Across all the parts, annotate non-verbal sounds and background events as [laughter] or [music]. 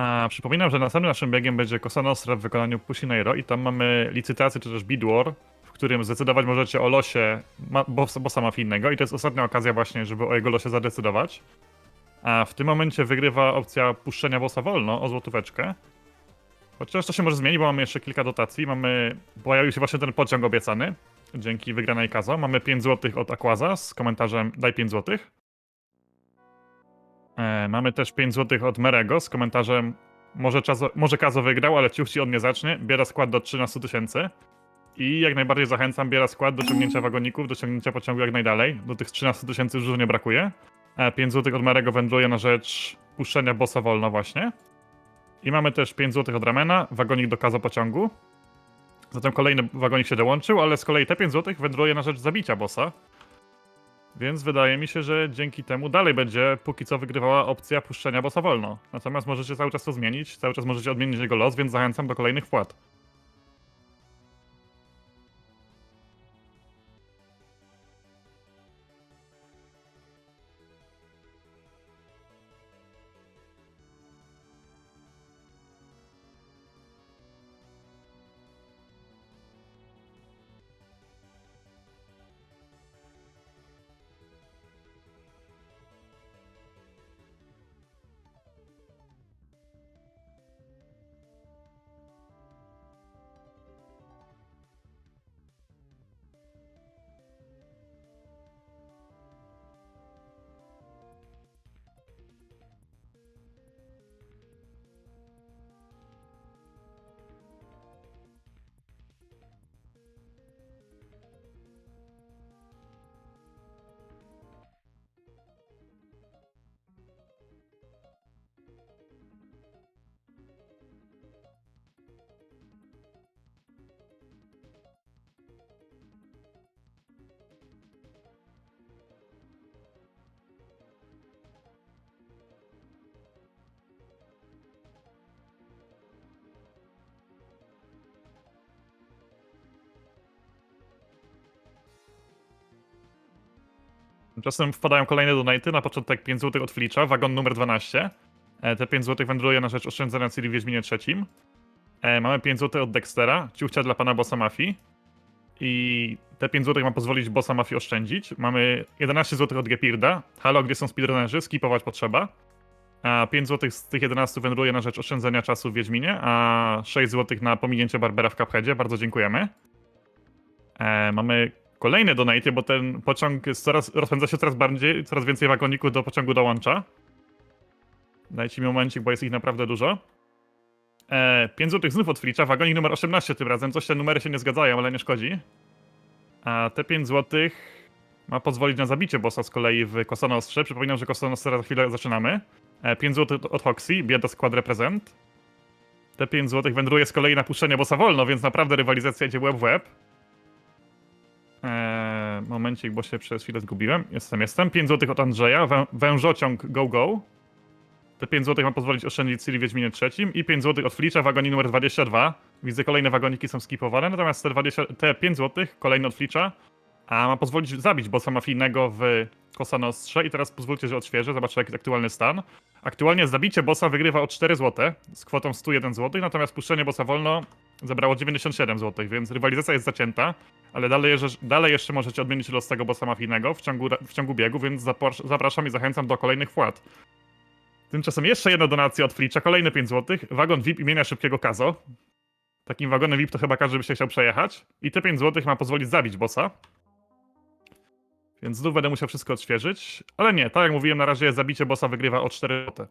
A przypominam, że następnym naszym biegiem będzie Cosa Nostra w wykonaniu Pusinero i tam mamy licytację czy też bid war, w którym zdecydować możecie o losie bossa, mafijnego i to jest ostatnia okazja właśnie, żeby o jego losie zadecydować. A w tym momencie wygrywa opcja puszczenia bossa wolno o złotóweczkę. Chociaż to się może zmienić, bo mamy jeszcze kilka dotacji. Mamy, pojawił się właśnie ten pociąg obiecany, dzięki wygranej Kazo. Mamy 5 zł od Aquaza z komentarzem daj 5 zł. E, mamy też 5 zł od Merego z komentarzem może, czaso, może Kazo wygrał, ale ciuchci on nie zacznie. Biera skład do 13 tysięcy. I jak najbardziej zachęcam, biera skład do ciągnięcia [clears throat] wagoników, do ciągnięcia pociągu jak najdalej. Do tych 13 tysięcy już dużo nie brakuje. E, 5 zł od Merego wędruje na rzecz puszczenia bossa wolno właśnie. I mamy też 5 zł od Ramena, wagonik do Kazo pociągu. Zatem kolejny wagonik się dołączył, ale z kolei te 5 zł wędruje na rzecz zabicia bossa. Więc wydaje mi się, że dzięki temu dalej będzie póki co wygrywała opcja puszczenia bossa wolno. Natomiast możecie cały czas to zmienić, cały czas możecie odmienić jego los, więc zachęcam do kolejnych wpłat. Tymczasem wpadają kolejne donaty, na początek 5 zł od Flicza, wagon numer 12. E, Te 5 zł wędruje na rzecz oszczędzania Ciri w Wiedźminie trzecim. E, Mamy 5 zł od Dextera, ciuchcia dla pana bossa mafii. I te 5 zł ma pozwolić bossa mafii oszczędzić. Mamy 11 zł od Gepirda. Halo, gdzie są speedrunnerzy? Skipować potrzeba. A 5 zł z tych 11 wędruje na rzecz oszczędzania czasu w Wiedźminie, a 6 zł na pominięcie Barbera w Cupheadzie. Bardzo dziękujemy. E, mamy kolejne donate, bo ten pociąg coraz, rozpędza się coraz bardziej, coraz więcej wagoników do pociągu dołącza. Dajcie mi momencik, bo jest ich naprawdę dużo. E, 5 zł znów od Flicza, wagonik numer 18 tym razem. Coś te numery się nie zgadzają, ale nie szkodzi. A te 5 zł ma pozwolić na zabicie bossa z kolei w Kosanostrze. Przypominam, że Kosanostra za chwilę zaczynamy. E, 5 zł od Hoxie, bieda skład reprezent. Te 5 zł wędruje z kolei na puszczenie bossa wolno, więc naprawdę rywalizacja idzie łeb w łeb. Eee, momencik, bo się przez chwilę zgubiłem. Jestem, jestem. 5 zł od Andrzeja, wę wężociąg go go. Te 5 zł ma pozwolić oszczędzić Ciri Wiedźminie trzecim i 5 zł od Flicza, wagonik numer 22. Widzę, kolejne wagoniki są skipowane, natomiast te, 20, te 5 zł, kolejne od Flicza, a ma pozwolić zabić bossa mafijnego w Kosanostrze i teraz pozwólcie, że odświeżę, zobaczę jaki jest aktualny stan. Aktualnie zabicie bossa wygrywa o 4 zł z kwotą 101 zł, natomiast puszczenie bossa wolno zebrało 97 zł, więc rywalizacja jest zacięta, ale dalej, dalej jeszcze możecie odmienić los tego bossa mafijnego w ciągu, w ciągu biegu, więc zapraszam i zachęcam do kolejnych wpłat. Tymczasem jeszcze jedna donacja od Flicza, kolejne 5 zł, wagon VIP imienia Szybkiego Kazo. Takim wagonem VIP to chyba każdy by się chciał przejechać. I te 5 zł ma pozwolić zabić bossa. Więc znów będę musiał wszystko odświeżyć. Ale nie, tak jak mówiłem, na razie zabicie bossa wygrywa o 4 zł.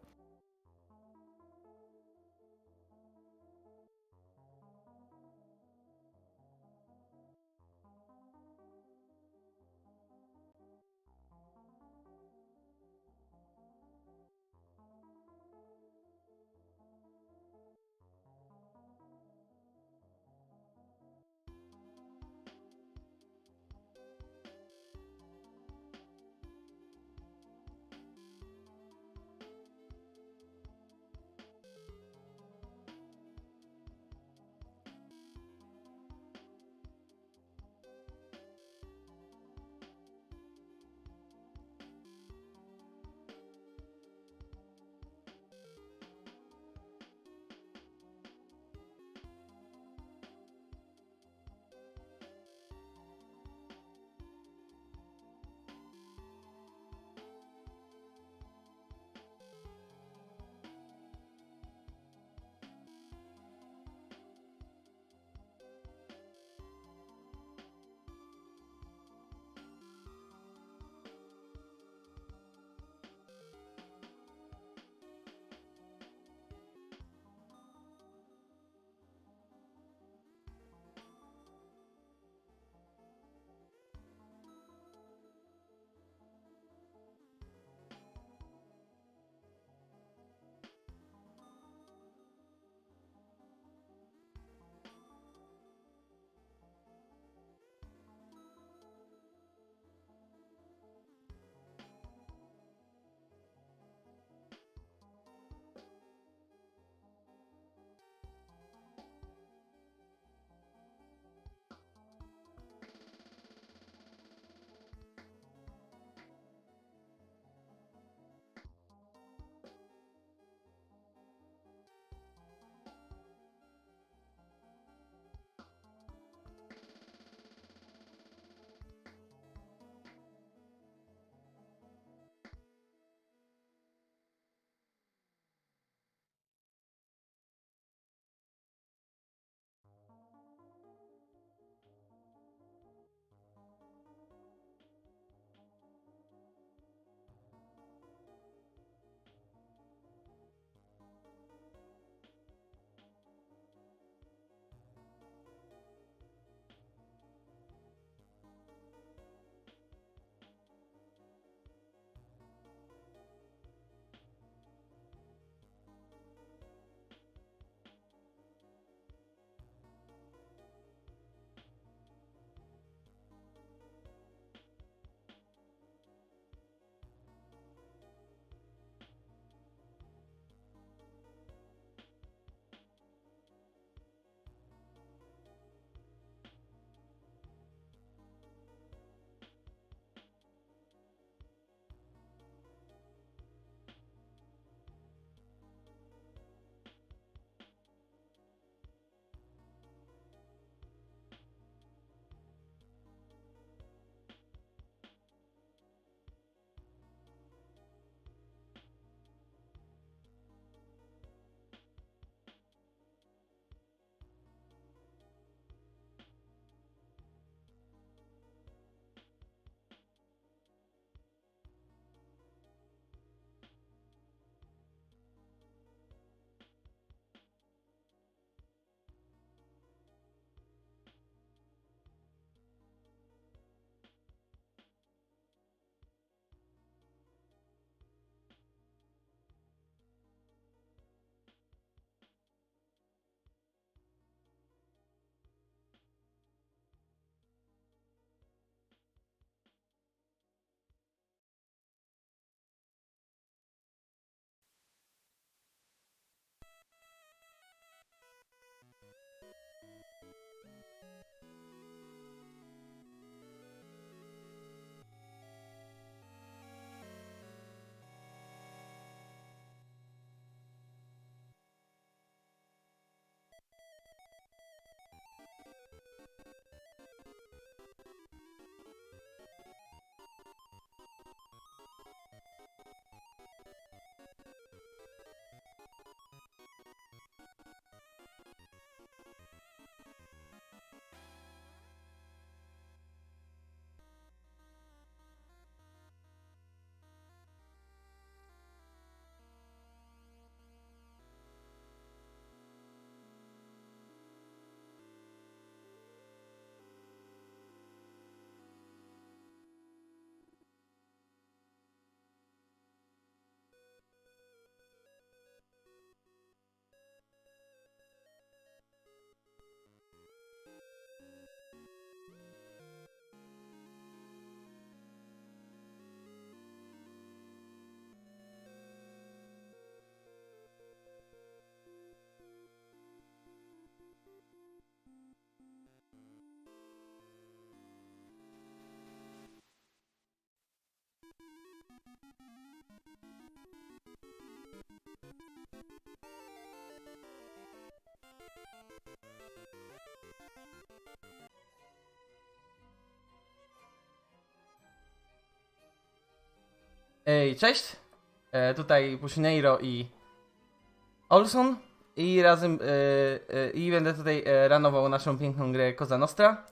Ej, cześć. E, tutaj Bushineiro i Olson. I razem e, e, i będę tutaj e, ranował naszą piękną grę Cosa Nostra,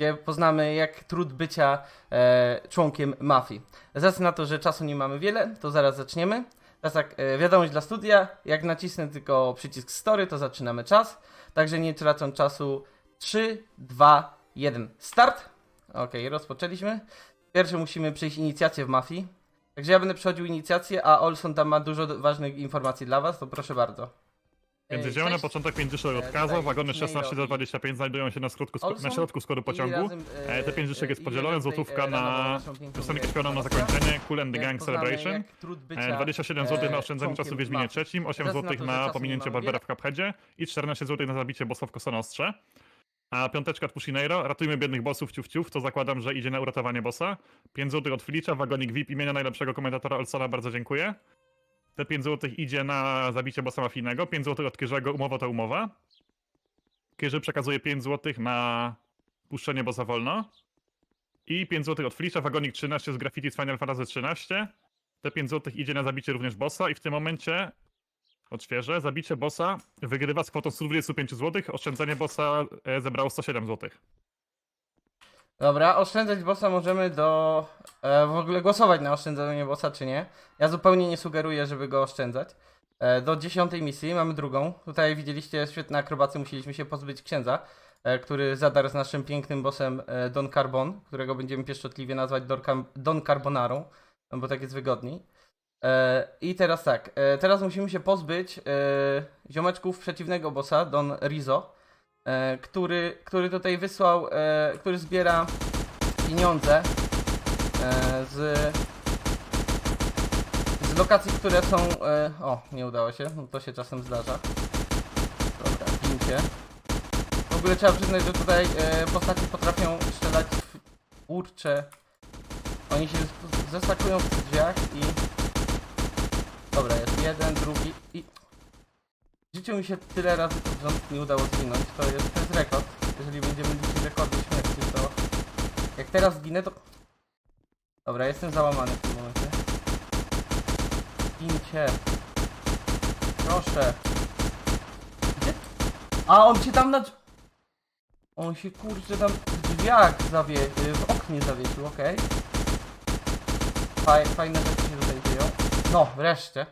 gdzie poznamy jak trud bycia e, członkiem mafii. Z na to, że czasu nie mamy wiele, to zaraz zaczniemy. Teraz tak, e, wiadomość dla studia. Jak nacisnę tylko przycisk story, to zaczynamy czas. Także nie tracąc czasu. 3, 2, 1. Start! Okej, rozpoczęliśmy. Pierwsze musimy przejść inicjację w mafii. Także ja będę przechodził inicjację, a Olson tam ma dużo ważnych informacji dla was, to proszę bardzo. Ej, jedziemy na cześć. początek 50 E, odkazał, tutaj wagony Bushineiro 16 do i 25 znajdują się na, skrótku, sko- na Olson. środku skoru pociągu. E, te pięć dyszek jest podzielone, złotówka e, na piosenkę śpiewaną na zakończenie, Cool and the Gang Celebration. E, 27 zł e, na oszczędzanie czasu w Wiedźminie trzecim, 8 Ze względu zł na to, że na czasu pominięcie nie mamy Barbera w Cupheadzie i 14 zł na zabicie bossa w Kosonostrze. A piąteczka od Pushineiro, ratujmy biednych bossów ciuf ciuf, to zakładam, że idzie na uratowanie bossa. 5 zł od Flicza, wagonik VIP, imienia najlepszego komentatora Olsona, bardzo dziękuję. Te 5 zł idzie na zabicie bossa mafijnego, 5 zł od Kierzego, umowa to umowa. Kierzy przekazuje 5 zł na puszczenie bossa wolno. I 5 zł od Flicza, wagonik 13 z graffiti z Final Fantasy 13. Te 5 zł idzie na zabicie również bossa i w tym momencie odświeżę, zabicie bossa wygrywa z kwotą 125 zł, oszczędzanie bossa e, zebrało 107 zł. Dobra, oszczędzać bossa możemy do... E, w ogóle głosować na oszczędzanie bossa, czy nie. Ja zupełnie nie sugeruję, żeby go oszczędzać. E, do dziesiątej misji mamy drugą. Tutaj widzieliście świetne akrobacje, musieliśmy się pozbyć księdza, e, który zadarł z naszym pięknym bossem e, Don Carbon, którego będziemy pieszczotliwie nazwać Dorka- Don Carbonarą, no bo tak jest wygodniej. E, I teraz tak, e, teraz musimy się pozbyć e, ziomeczków przeciwnego bossa, Don Rizo, e, który, który tutaj wysłał, e, który zbiera pieniądze e, z, z lokacji, które są. E, o, nie udało się, no to się czasem zdarza. Dobra, gincie. W ogóle trzeba przyznać, że tutaj e, postaci potrafią strzelać w kurcze. Oni się zestakują w drzwiach i. Dobra, jest jeden, drugi i. Życiu mi się tyle razy pod rząd nie udało zginąć. To jest, to jest rekord. Jeżeli będziemy liczyć rekordy śmierci, to jak teraz zginę, to... Dobra, jestem załamany w tym momencie. Gincie. Proszę. Gdzie? A, on się tam na... On się kurczę tam w drzwiach w oknie zawiesił, okej. Faj, fajne rzeczy się tutaj dzieją. No, wreszcie.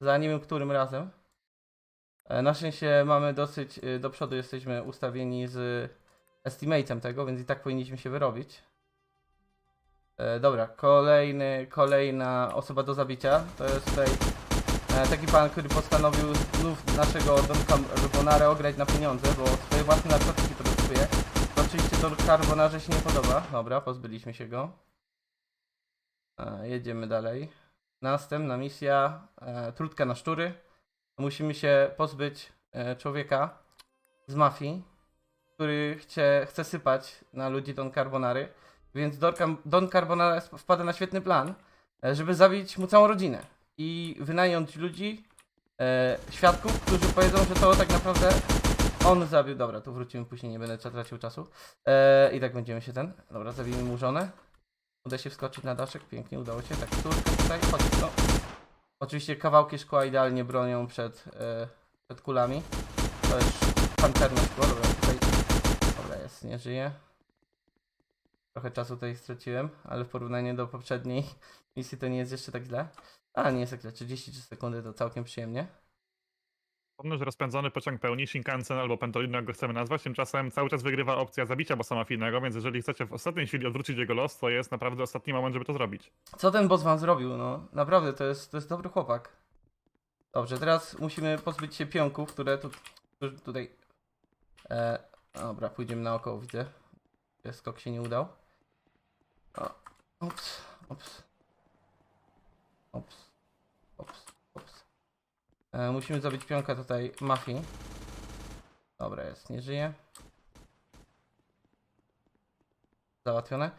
Za nie wiem którym razem. E, Na szczęście mamy dosyć y, do przodu, jesteśmy ustawieni z estimatem tego, więc i tak powinniśmy się wyrobić. E, dobra, kolejny, kolejna osoba do zabicia. To jest tutaj e, taki pan, który postanowił znów naszego Don Carbonara ograć na pieniądze, bo swoje własne narkotyki produkuje. To oczywiście Don Carbonarze się nie podoba. Dobra, pozbyliśmy się go. E, jedziemy dalej. Następna misja, e, trudka na szczury. Musimy się pozbyć e, człowieka z mafii, który chce, chce sypać na ludzi Don Carbonary. Więc Don, Don Carbonara wpada na świetny plan, e, żeby zabić mu całą rodzinę i wynająć ludzi, e, świadków, którzy powiedzą, że to tak naprawdę on zabił. Dobra, tu wrócimy później, nie będę tracił czasu. E, I tak będziemy się ten. Dobra, zabijmy mu żonę. Uda się wskoczyć na daszek, pięknie udało się. Tak, tu tutaj, chodź, no. Oczywiście kawałki szkła idealnie bronią przed, e, przed kulami. To jest pancerne szkło, dobra, tutaj. Dobra, jest, nie żyje. Trochę czasu tutaj straciłem, ale w porównaniu do poprzedniej [laughs] misji to nie jest jeszcze tak źle. A, nie jest tak źle, 33 sekundy to całkiem przyjemnie. Pomnóż rozpędzony pociąg pełni, Shinkansen albo Pentolino, jak go chcemy nazwać, tymczasem cały czas wygrywa opcja zabicia bossa mafijnego, więc jeżeli chcecie w ostatniej chwili odwrócić jego los, to jest naprawdę ostatni moment, żeby to zrobić. Co ten boss wam zrobił? No, naprawdę, to jest, to jest dobry chłopak. Dobrze, teraz musimy pozbyć się pionków, które tu, tu tutaj... E, dobra, pójdziemy naokoło, widzę. Skok się nie udał. O. Ups, ups, ups. E, musimy zabić pionka tutaj mafii. Dobra, jest, nie żyje. Załatwione.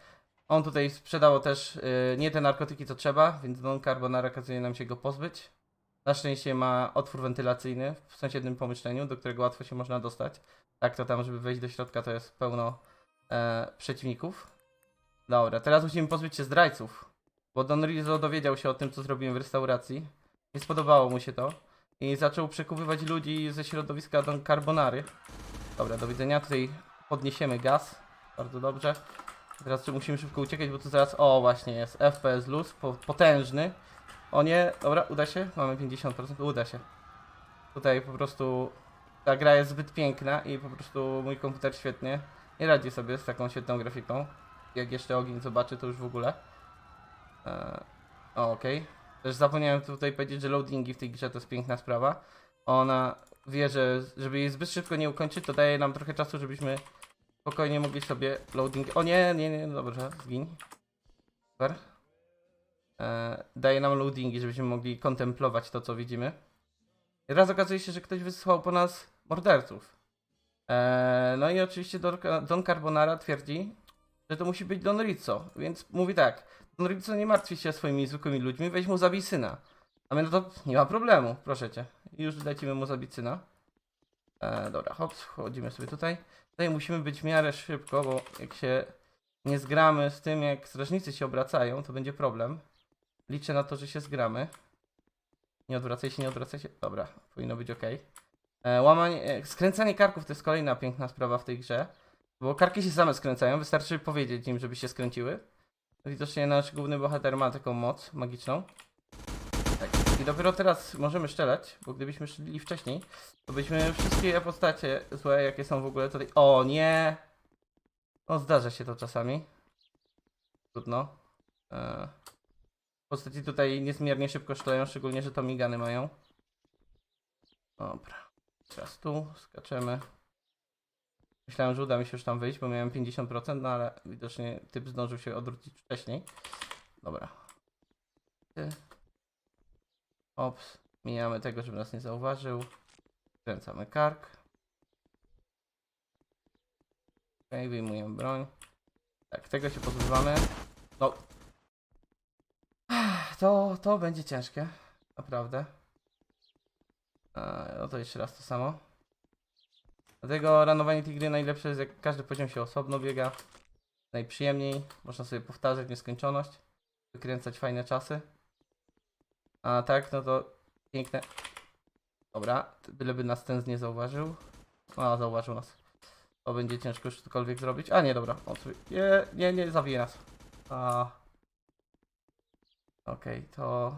On tutaj sprzedało też y, nie te narkotyki, co trzeba, więc Don Carbonara kazuje nam się go pozbyć. Na szczęście ma otwór wentylacyjny w sąsiednim pomieszczeniu, do którego łatwo się można dostać. Tak to tam, żeby wejść do środka, to jest pełno e, przeciwników. Dobra, teraz musimy pozbyć się zdrajców. Bo Don Rizzo dowiedział się o tym, co zrobiłem w restauracji. Nie spodobało mu się to. I zaczął przekuwywać ludzi ze środowiska Don Carbonary. Dobra, do widzenia. Tutaj podniesiemy gaz. Bardzo dobrze. Teraz musimy szybko uciekać, bo tu zaraz... O, właśnie jest. FPS luz, po, potężny. O nie, dobra, uda się? Mamy 50%, uda się. Tutaj po prostu ta gra jest zbyt piękna i po prostu mój komputer świetnie nie radzi sobie z taką świetną grafiką. Jak jeszcze ogień zobaczy, to już w ogóle. Eee, okej. Też zapomniałem tutaj powiedzieć, że loadingi w tej grze to jest piękna sprawa. Ona wie, że żeby jej zbyt szybko nie ukończyć, to daje nam trochę czasu, żebyśmy spokojnie mogli sobie loading... O nie, nie, nie, dobrze, zgiń. Super. E, daje nam loadingi, żebyśmy mogli kontemplować to, co widzimy. I raz okazuje się, że ktoś wysłał po nas morderców. E, no i oczywiście Don, Don Carbonara twierdzi, że to musi być Don Rizzo, więc mówi tak. Rizzo nie martwi się swoimi zwykłymi ludźmi, weź mu zabij syna. A my no to nie ma problemu, proszę cię. Już lecimy mu zabić syna. E, dobra, hops, wchodzimy sobie tutaj. Tutaj musimy być w miarę szybko, bo jak się nie zgramy z tym, jak strażnicy się obracają, to będzie problem. Liczę na to, że się zgramy. Nie odwracaj się, nie odwracaj się. Dobra, powinno być ok. E, łamanie, e, skręcanie karków to jest kolejna piękna sprawa w tej grze. Bo karki się same skręcają, wystarczy powiedzieć im, żeby się skręciły. Widocznie nasz główny bohater ma taką moc magiczną. Tak. I dopiero teraz możemy strzelać, bo gdybyśmy szli wcześniej, to byśmy wszystkie postacie złe, jakie są w ogóle tutaj. O nie! No zdarza się to czasami. Trudno. E, Postaci tutaj niezmiernie szybko szleją, szczególnie, że to migany mają. Dobra. Teraz tu skaczemy. Myślałem, że uda mi się już tam wyjść, bo miałem 50%, no ale widocznie typ zdążył się odwrócić wcześniej. Dobra. Ops. Mijamy tego, żeby nas nie zauważył. Kręcamy kark. Okej, wyjmujemy broń. Tak, tego się pozbywamy. No. To, to będzie ciężkie. Naprawdę. No to jeszcze raz to samo. Dlatego ranowanie tej gry najlepsze jest jak każdy poziom się osobno biega. Najprzyjemniej. Można sobie powtarzać nieskończoność. Wykręcać fajne czasy. A tak, no to piękne. Dobra, byleby nas ten nie zauważył. A, zauważył nas. To będzie ciężko już cokolwiek zrobić. A nie, dobra. On sobie... Nie, nie, nie, zabije nas. A. Okej, to...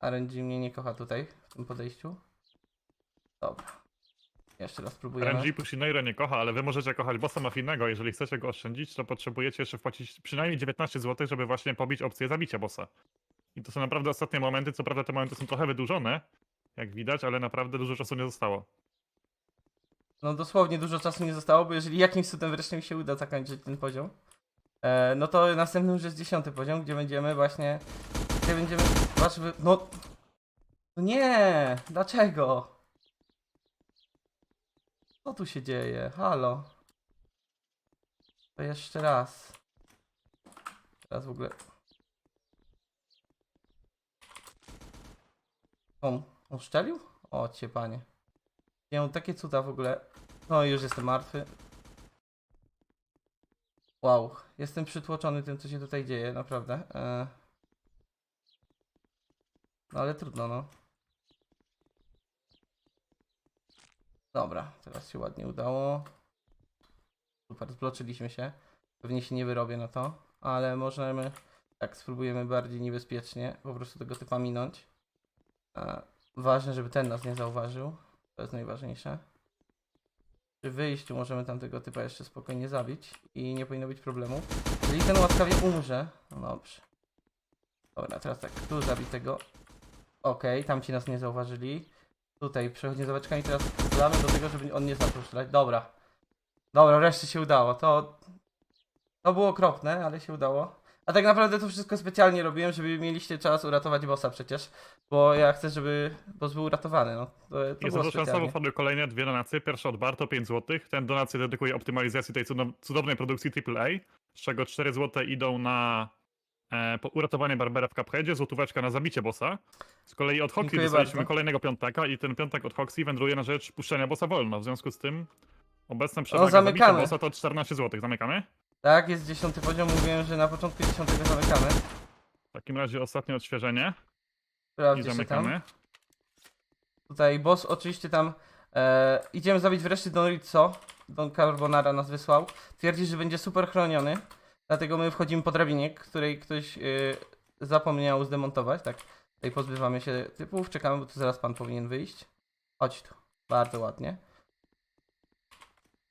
RNG mnie nie kocha tutaj, w tym podejściu. Dobra. Jeszcze raz spróbujemy. RNG Pushinaira nie kocha, ale wy możecie kochać bossa mafijnego. Jeżeli chcecie go oszczędzić, to potrzebujecie jeszcze wpłacić przynajmniej 19 zł, żeby właśnie pobić opcję zabicia bossa. I to są naprawdę ostatnie momenty. Co prawda te momenty są trochę wydłużone, jak widać, ale naprawdę dużo czasu nie zostało. No dosłownie dużo czasu nie zostało, bo jeżeli jakimś cudem wreszcie mi się uda zakończyć ten poziom, e, no to następny już jest dziesiąty poziom, gdzie będziemy właśnie, gdzie będziemy, patrz, no, no nie, dlaczego? Co tu się dzieje? Halo. To jeszcze raz. Teraz w ogóle. On, on szczelił? O cię panie. Ja takie cuda w ogóle. No już jestem martwy. Wow, jestem przytłoczony tym, co się tutaj dzieje, naprawdę. E... No ale trudno, no. Dobra, teraz się ładnie udało. Super, zbloczyliśmy się. Pewnie się nie wyrobię na to, ale możemy, tak, spróbujemy bardziej niebezpiecznie po prostu tego typa minąć. E... Ważne, żeby ten nas nie zauważył. To jest najważniejsze. Przy wyjściu możemy tamtego typa jeszcze spokojnie zabić i nie powinno być problemu. Jeżeli ten łaskawie umrze, no dobrze. Dobra, teraz tak, tu zabić tego. Okej, tamci nas nie zauważyli. Tutaj przechodnie z oczkami, teraz strzelamy do tego, żeby on nie zaczął strzelać. Dobra. Dobra, wreszcie się udało. To, to było okropne, ale się udało. A tak naprawdę to wszystko specjalnie robiłem, żeby mieliście czas uratować bossa przecież. Bo ja chcę, żeby boss był uratowany, no. To, to I było za to specjalnie. wpadły kolejne dwie donacje. Pierwsza od Barto 5 zł. Ten donację dedykuje optymalizacji tej cudow- cudownej produkcji AAA, z czego 4 zł idą na e, po- uratowanie Barbera w Cupheadzie, złotóweczka na zabicie bossa. Z kolei od Hoxie Dziękuję dostaliśmy bardzo. kolejnego piątaka i ten piątek od Hoxie wędruje na rzecz puszczenia bossa wolno. W związku z tym obecna przewaga zabicia zamykamy. bossa to 14 zł. Zamykamy? Tak, jest dziesiąty poziom, mówiłem, że na początku dziesiątego zamykamy. W takim razie ostatnie odświeżenie i Sprawdźcie się tam. zamykamy. Tutaj boss oczywiście tam e, idziemy zabić wreszcie Don Rizzo. Don Carbonara nas wysłał. Twierdzi, że będzie super chroniony. Dlatego my wchodzimy po drabinie, której ktoś e, zapomniał zdemontować. Tak, tutaj pozbywamy się typów. Czekamy, bo tu zaraz pan powinien wyjść. Chodź tu. Bardzo ładnie.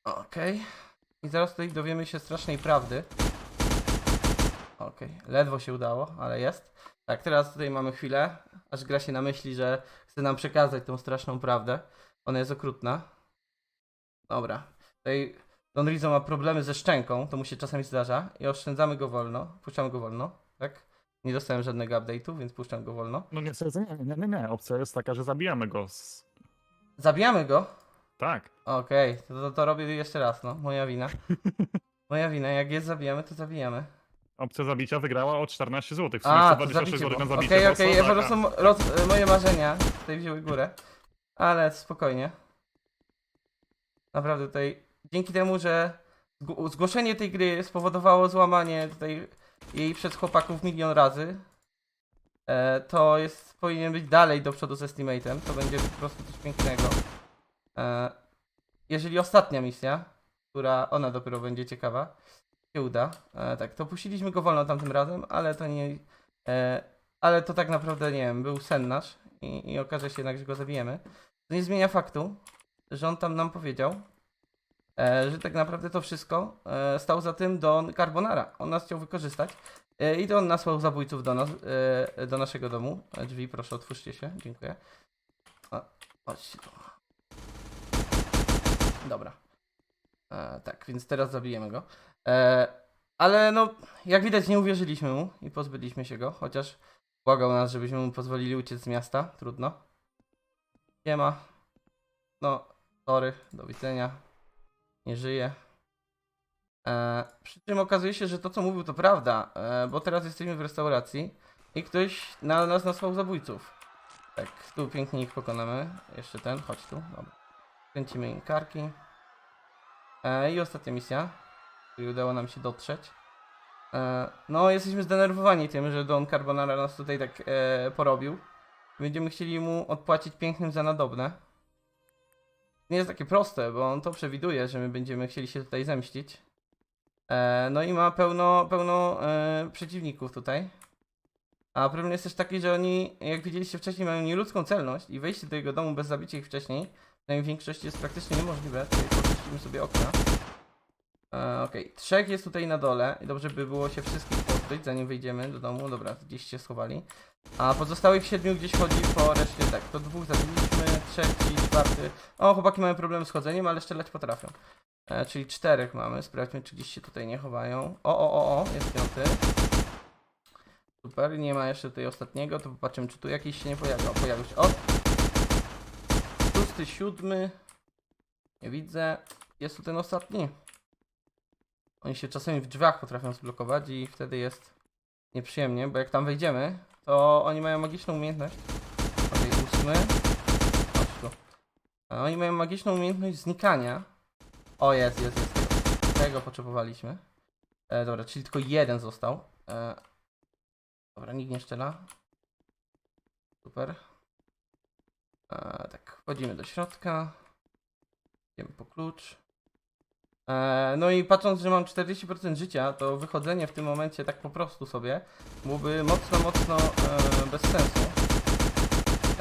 Okej. I zaraz tutaj dowiemy się strasznej prawdy. Okej, ledwo się udało, ale jest. Tak, teraz tutaj mamy chwilę, aż gra się namyśli, że chce nam przekazać tą straszną prawdę. Ona jest okrutna. Dobra. Tutaj Don Rizzo ma problemy ze szczęką, to mu się czasami zdarza. I oszczędzamy go wolno. Puszczamy go wolno, tak? Nie dostałem żadnego update'u, więc puszczam go wolno. No nie, nie, nie, nie. Opcja jest taka, że zabijamy go. Z... Zabijamy go. Tak. Okej, to, to, to robię jeszcze raz, no. Moja wina. [laughs] Moja wina. Jak jest zabijamy, to zabijamy. Opcja zabicia wygrała o 14 zł. W sumie A, to 126 zabicie zł na Okej, zabicie okej, bossa, po prostu roz, moje marzenia tutaj wzięły górę. Ale spokojnie. Naprawdę tutaj, dzięki temu, że zg- zgłoszenie tej gry spowodowało złamanie tutaj jej przez chłopaków milion razy, e, to jest, powinien być dalej do przodu z Estimate'em, to będzie po prostu coś pięknego. E, jeżeli ostatnia misja, która ona dopiero będzie ciekawa, się uda. E, tak, to puściliśmy go wolno tamtym razem, ale to nie. Ale to tak naprawdę nie wiem, był sen nasz i, i okaże się jednak, że go zabijemy. To nie zmienia faktu, że on tam nam powiedział, że tak naprawdę to wszystko e, stał za tym Don Carbonara. On nas chciał wykorzystać e, i to on nasłał zabójców do nas, e, do naszego domu. E, drzwi, proszę, otwórzcie się, dziękuję. O, tu. Dobra. E, tak, więc teraz zabijemy go. E, ale no, jak widać, nie uwierzyliśmy mu i pozbyliśmy się go, chociaż błagał nas, żebyśmy mu pozwolili uciec z miasta. Trudno. Nie ma. No, sorry, do widzenia. Nie żyje. E, przy czym okazuje się, że to, co mówił, to prawda, e, bo teraz jesteśmy w restauracji i ktoś na nas nasłał zabójców. Tak, tu pięknie ich pokonamy. Jeszcze ten, chodź tu. Dobra. Kręcimy im karki. E, I ostatnia misja, której udało nam się dotrzeć. E, no, jesteśmy zdenerwowani tym, że Don Carbonara nas tutaj tak e, porobił. Będziemy chcieli mu odpłacić pięknym za nadobne. Nie jest takie proste, bo on to przewiduje, że my będziemy chcieli się tutaj zemścić. E, no i ma pełno, pełno e, przeciwników tutaj. A problem jest też taki, że oni, jak widzieliście wcześniej, mają nieludzką celność i wejście do jego domu bez zabicia ich wcześniej w większości jest praktycznie niemożliwe. Poczyścimy sobie okna. E, Okej, trzech jest tutaj na dole i dobrze by było się wszystkich pozbyć, zanim wyjdziemy do domu. Dobra, gdzieś się schowali. A pozostałych siedmiu gdzieś chodzi po reszcie. Tak, to dwóch zabiliśmy, trzeci, czwarty. O, chłopaki mają problem z chodzeniem, ale strzelać potrafią. E, czyli czterech mamy. Sprawdźmy, czy gdzieś się tutaj nie chowają. O, o, o, o, jest piąty. Super, nie ma jeszcze tutaj ostatniego, to popatrzymy, czy tu jakiś się nie pojawił. O, pojawił się. O! Szósty, siódmy. Nie widzę. Jest tu ten ostatni. Oni się czasami w drzwiach potrafią zblokować i wtedy jest nieprzyjemnie, bo jak tam wejdziemy, to oni mają magiczną umiejętność. Okej, ósmy. Tu. A Oni mają magiczną umiejętność znikania. O, jest, jest, jest. Tego, tego potrzebowaliśmy. E, dobra, czyli tylko jeden został. E, dobra, nikt nie szczela. Super. E, tak, wchodzimy do środka. Idziemy po klucz. E, no i patrząc, że mam 40% życia, to wychodzenie w tym momencie tak po prostu sobie byłoby mocno, mocno e, bez sensu.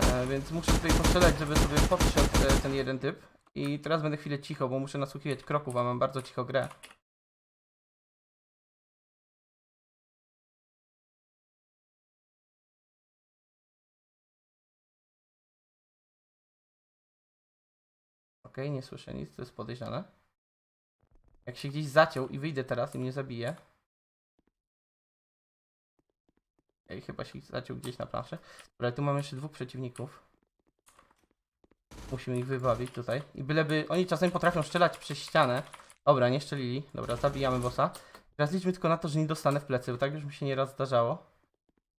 E, więc muszę tutaj postrzelać, żeby sobie podszedł ten jeden typ. I teraz będę chwilę cicho, bo muszę nasłuchiwać kroków, a mam bardzo cicho grę. Okej, nie słyszę nic, to jest podejrzane. Jak się gdzieś zaciął i wyjdę teraz i mnie zabije. Ej, chyba się zaciął gdzieś na planszę. Ale tu mamy jeszcze dwóch przeciwników. Musimy ich wybawić tutaj. I byleby, oni czasem potrafią strzelać przez ścianę. Dobra, nie strzelili. Dobra, zabijamy bossa. Teraz liczmy tylko na to, że nie dostanę w plecy, bo tak już mi się nieraz zdarzało.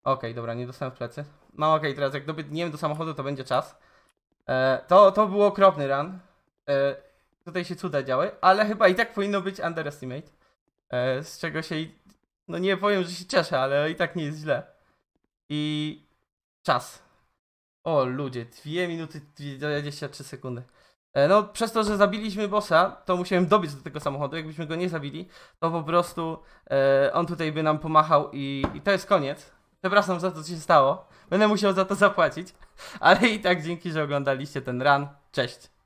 Okej, dobra, nie dostałem w plecy. No okej, teraz jak dobiegniemy do samochodu, to będzie czas. E, to, to był okropny run. E, tutaj się cuda działy, ale chyba i tak powinno być underestimate. E, z czego się i... No nie powiem, że się cieszę, ale i tak nie jest źle. I... Czas. O ludzie, 2 minuty 23 sekundy. E, no przez to, że zabiliśmy bossa, to musiałem dobiec do tego samochodu. Jakbyśmy go nie zabili, to po prostu e, on tutaj by nam pomachał i, i to jest koniec. Przepraszam za to, co się stało. Będę musiał za to zapłacić. [laughs] Ale i tak dzięki, że oglądaliście ten run. Cześć.